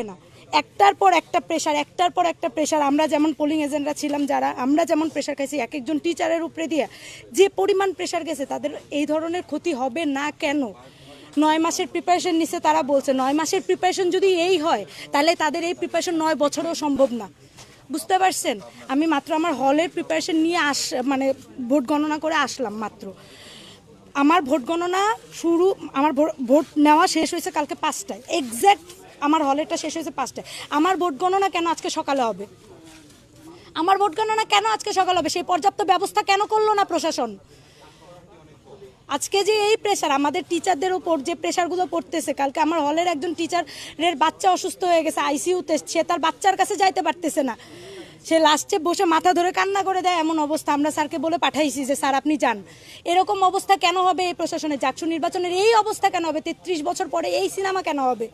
হবে না। একটার পর একটা প্রেশার একটার পর একটা প্রেশার আমরা যেমন পোলিং এজেন্টরা ছিলাম যারা, আমরা যেমন প্রেশার খাইছি এক একজন টিচারের উপরে দিয়ে, যে পরিমাণ প্রেশার গেছে তাদের এই ধরনের ক্ষতি হবে না কেন? নয় মাসের প্রিপারেশন নিছে তারা বলছে, নয় মাসের প্রিপারেশন যদি এই হয়, তাহলে তাদের এই প্রিপারেশন নয় বছরও সম্ভব না। বুঝতে পারছেন? আমি মাত্র আমার হলের প্রিপারেশন নিয়ে আস মানে ভোট গণনা করে আসলাম মাত্র। আমার ভোট গণনা শুরু, আমার ভোট নেওয়া শেষ হয়েছে কালকে পাঁচটায়। এক্স্যাক্ট আমার হলেরটা শেষ হয়েছে পাঁচটায়। আমার ভোট গণনা কেন আজকে সকালে হবে? আমার ভোট গণনা কেন আজকে সকালে হবে? সেই পর্যাপ্ত ব্যবস্থা কেন করল না প্রশাসন? আজকে যে এই প্রেশার আমাদের টিচারদের উপর যে প্রেশারগুলো পড়তেছে, কালকে আমার হলের একজন টিচারের বাচ্চা অসুস্থ হয়ে গেছে আইসিইউতে সে তার বাচ্চার কাছে যাইতে পারতেছে না। সে লাস্টে বসে মাথা ধরে কান্না করে দেয়, এমন অবস্থা আমরা স্যারকে বলে পাঠাইছি যে, স্যার, আপনি যান। এরকম অবস্থা কেন হবে এই প্রশাসনে? জাকসু নির্বাচনের এই অবস্থা কেন হবে? তেত্রিশ বছর পরে এই সিনেমা কেন হবে?